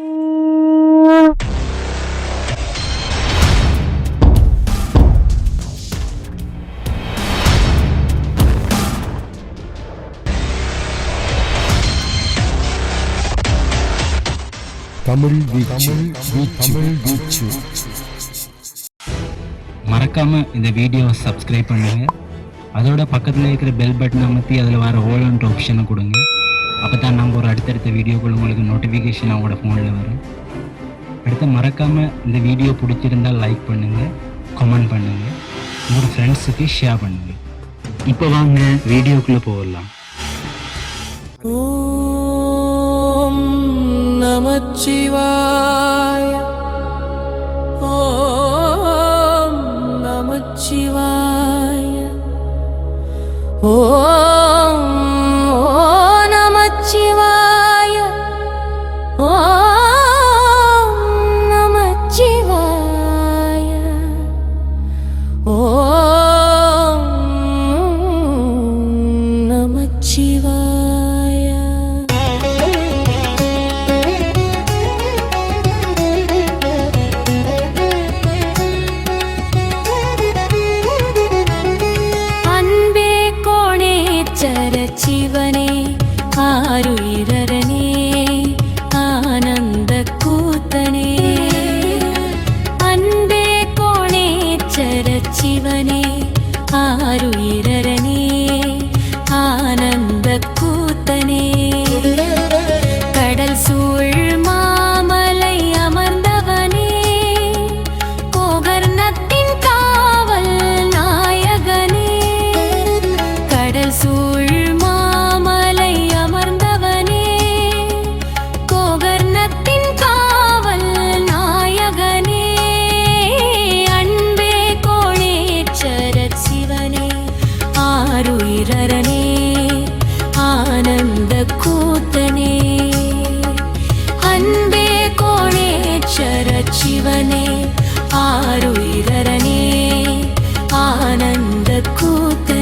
தமிழ் மறக்காம இந்த வீடியோவை சப்ஸ்கிரைப் பண்ணுங்க. அதோட பக்கத்தில் இருக்கிற பெல் பட்டன் அமர்த்தி அதில் வர ஓலன்ட் அண்ட் ஆப்ஷனை கொடுங்க. அப்போ தான் நம்ம ஒரு அடுத்தடுத்த வீடியோக்குள்ள உங்களுக்கு நோட்டிஃபிகேஷன் அவங்களோட ஃபோனில் வரும். அடுத்து மறக்காமல் இந்த வீடியோ பிடிச்சிருந்தால் லைக் பண்ணுங்கள் கமெண்ட் பண்ணுங்கள் உங்களோட ஃப்ரெண்ட்ஸுக்கு ஷேர் பண்ணுங்கள் இப்போ வாங்க வீடியோக்குள்ளே போகலாம். ஓம் நமச்சிவாய. ஓம் நமச்சிவாய. ஓ நமச்சிவாய சிவனே ஆருயிரனே ஆனந்த கூத்து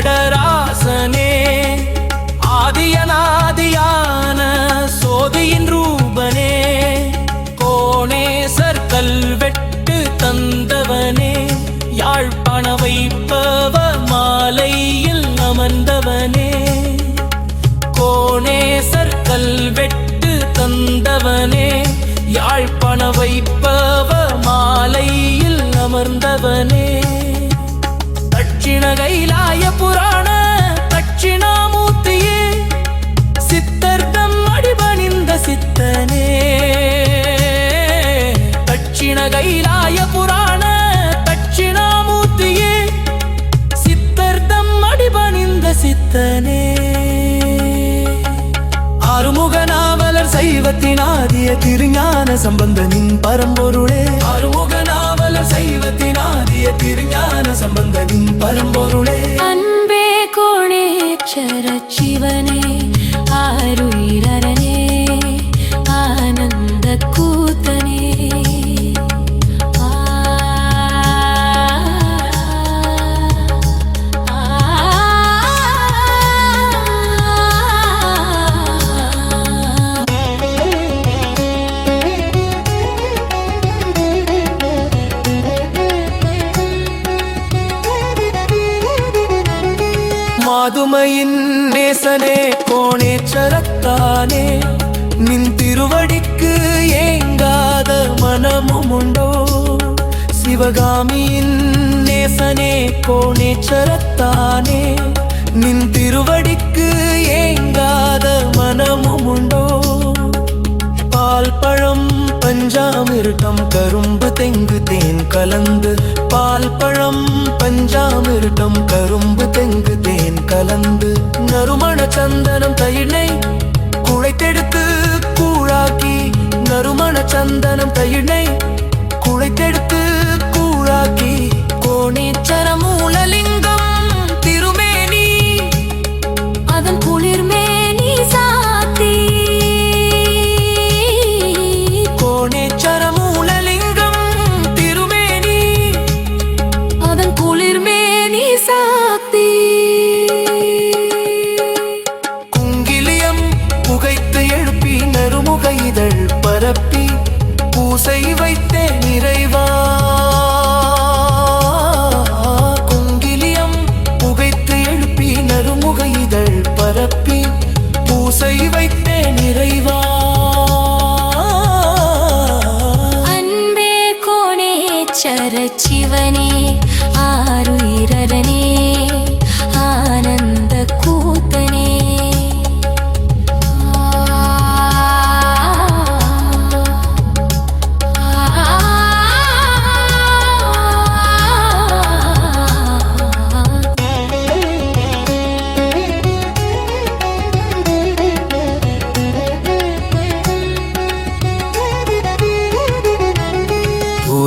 ஜடராசனே ஆதியனாதியான சோதியின் ரூபனே. கோணேசர் கல்வெட்டு தந்தவனே. யாழ்ப்பாண வைப்பவ மாலையில் அமர்ந்தவனே. கோணேசர் கல்வெட்டு தந்தவனே. யாழ்ப்பாண வைப்பவ மாலையில் அமர்ந்தவனே. ஆறுமுகநாவலர் சைவத்தினாதிய திருஞான சம்பந்தனின் பரம்பொருளே. ஆறுமுகநாவலர் சைவத்தினாதிய திருஞான சம்பந்தனின் பரம்பொருளே. அன்பே கோணேச்சர சிவனே ஆருயிரனே மாதுமையின் நேசனே கோணேச்சரத்தானே நின் திருவடிக்கு ஏங்காத மனமும் உண்டோ? சிவகாமியின் நேசனே கோணேச்சரத்தானே நின் திருவடிக்கு ஏங்காத மனமும் உண்டோ? பால் பழம் பஞ்சாமிருட்டம் கரும்பு தெங்கு தேன் கலந்து பால் பழம் பஞ்சாமிருட்டம் கரும்பு தெங்கு தேன் கலந்து நறுமண சந்தனம் தயிரை குழைத்தெடுத்து கூழாக்கி நறுமண சந்தனம் தயிரை குழைத்தெடுத்து கூழாக்கி கோணேச்சர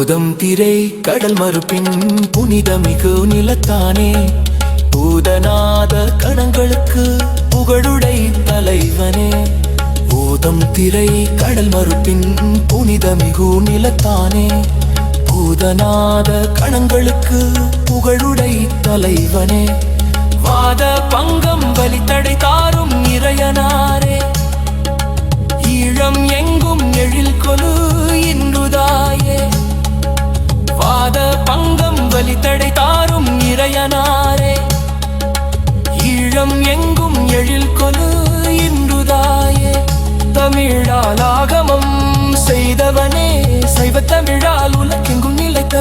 போதம் திரை கடல் மறுப்பின் புனிதமிகு நிலத்தானே. பூதநாத கணங்களுக்கு புகழுடை தலைவனே. போதம் திரை கடல் மறுப்பின் புனிதமிகு நிலத்தானே. பூதநாத கணங்களுக்கு புகழுடை தலைவனே. வாத பங்கம் வலி தடை தாரும் இறையனாரே. ஈழம் எங்கும் எழில் கொலு இன்றுதாயே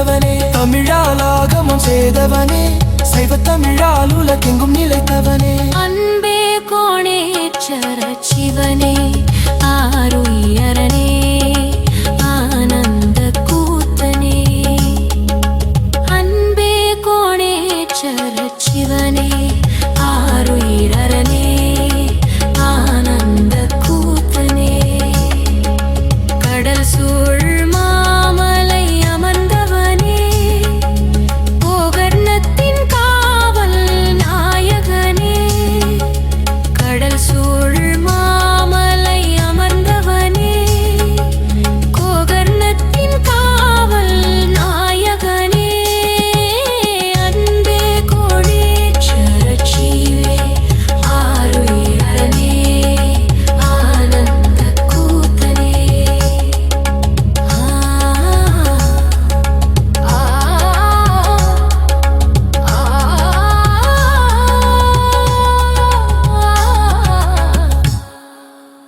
நினைத்தவனே தமிழாலாகமம் செய்தவனே சைவ தமிழால் உலகெங்கும் நிலைத்தவனே அன்பே கோணேச்சர சிவனே ஆருயரனே